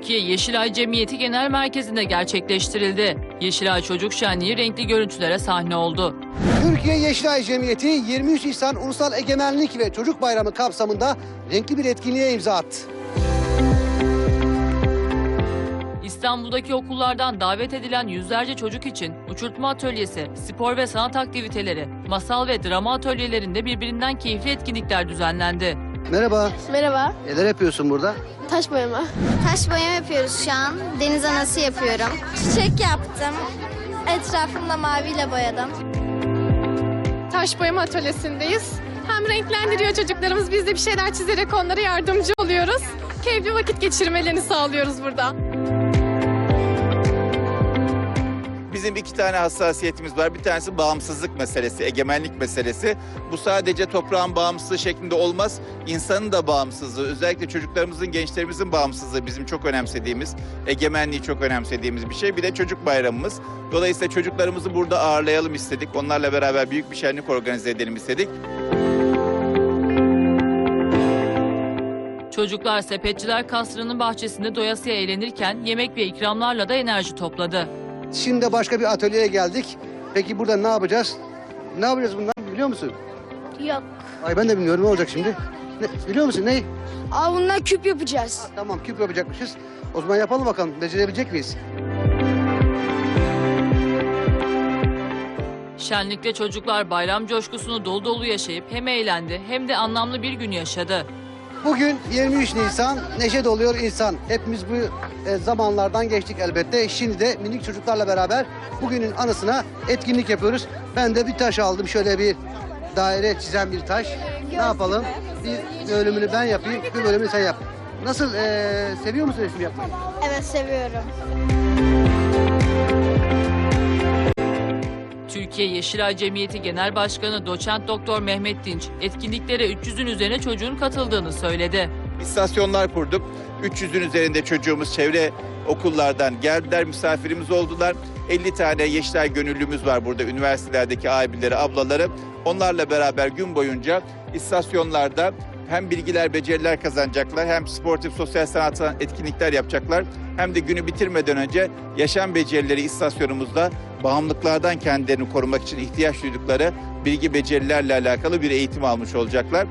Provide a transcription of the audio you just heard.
Türkiye Yeşilay Cemiyeti Genel Merkezi'nde gerçekleştirildi. Yeşilay Çocuk Şenliği renkli görüntülere sahne oldu. Türkiye Yeşilay Cemiyeti 23 Nisan Ulusal Egemenlik ve Çocuk Bayramı kapsamında renkli bir etkinliğe imza attı. İstanbul'daki okullardan davet edilen yüzlerce çocuk için uçurtma atölyesi, spor ve sanat aktiviteleri, masal ve drama atölyelerinde birbirinden keyifli etkinlikler düzenlendi. Merhaba, Merhaba. neler yapıyorsun burada? Taş boyama. Taş boyama yapıyoruz şu an. Deniz anası yapıyorum. Çiçek yaptım. Etrafında maviyle boyadım. taş boyama atölyesindeyiz. Hem renklendiriyor çocuklarımız, biz de bir şeyler çizerek onlara yardımcı oluyoruz. Keyifli vakit geçirmelerini sağlıyoruz burada. Bizim iki tane hassasiyetimiz var. Bir tanesi bağımsızlık meselesi, egemenlik meselesi. Bu sadece toprağın bağımsızlığı şeklinde olmaz. İnsanın da bağımsızlığı, özellikle çocuklarımızın, gençlerimizin bağımsızlığı bizim çok önemsediğimiz, egemenliği çok önemsediğimiz bir şey. Bir de çocuk bayramımız. Dolayısıyla çocuklarımızı burada ağırlayalım istedik. Onlarla beraber büyük bir şenlik organize edelim istedik. Çocuklar Sepetçiler Kasrı'nın bahçesinde doyasıya eğlenirken yemek ve ikramlarla da enerji topladı. Şimdi de başka bir atölyeye geldik. Peki burada ne yapacağız? Ne yapacağız bundan biliyor musun? Yok. Ay ben de bilmiyorum ne olacak şimdi. Ne, biliyor musun ne? Aa bundan küp yapacağız. Tamam küp yapacakmışız. O zaman yapalım bakalım. Becerebilecek miyiz? Şenlikte çocuklar bayram coşkusunu dolu dolu yaşayıp hem eğlendi hem de anlamlı bir gün yaşadı. Bugün 23 Nisan, neşe doluyor insan. Hepimiz bu e, zamanlardan geçtik elbette. Şimdi de minik çocuklarla beraber bugünün anısına etkinlik yapıyoruz. Ben de bir taş aldım, şöyle bir daire çizen bir taş. Ne yapalım? Bir bölümünü ben yapayım, bir bölümünü sen yap. Nasıl, e, seviyor musun resim yapmayı? Evet seviyorum. Türkiye Yeşilay Cemiyeti Genel Başkanı Doçent Doktor Mehmet Dinç etkinliklere 300'ün üzerine çocuğun katıldığını söyledi. İstasyonlar kurduk. 300'ün üzerinde çocuğumuz çevre okullardan geldiler, misafirimiz oldular. 50 tane Yeşilay gönüllümüz var burada, üniversitelerdeki abileri, ablaları. Onlarla beraber gün boyunca istasyonlarda hem bilgiler, beceriler kazanacaklar, hem sportif, sosyal sanat etkinlikler yapacaklar. Hem de günü bitirmeden önce yaşam becerileri istasyonumuzda bağımlılıklardan kendilerini korumak için ihtiyaç duydukları bilgi becerilerle alakalı bir eğitim almış olacaklar.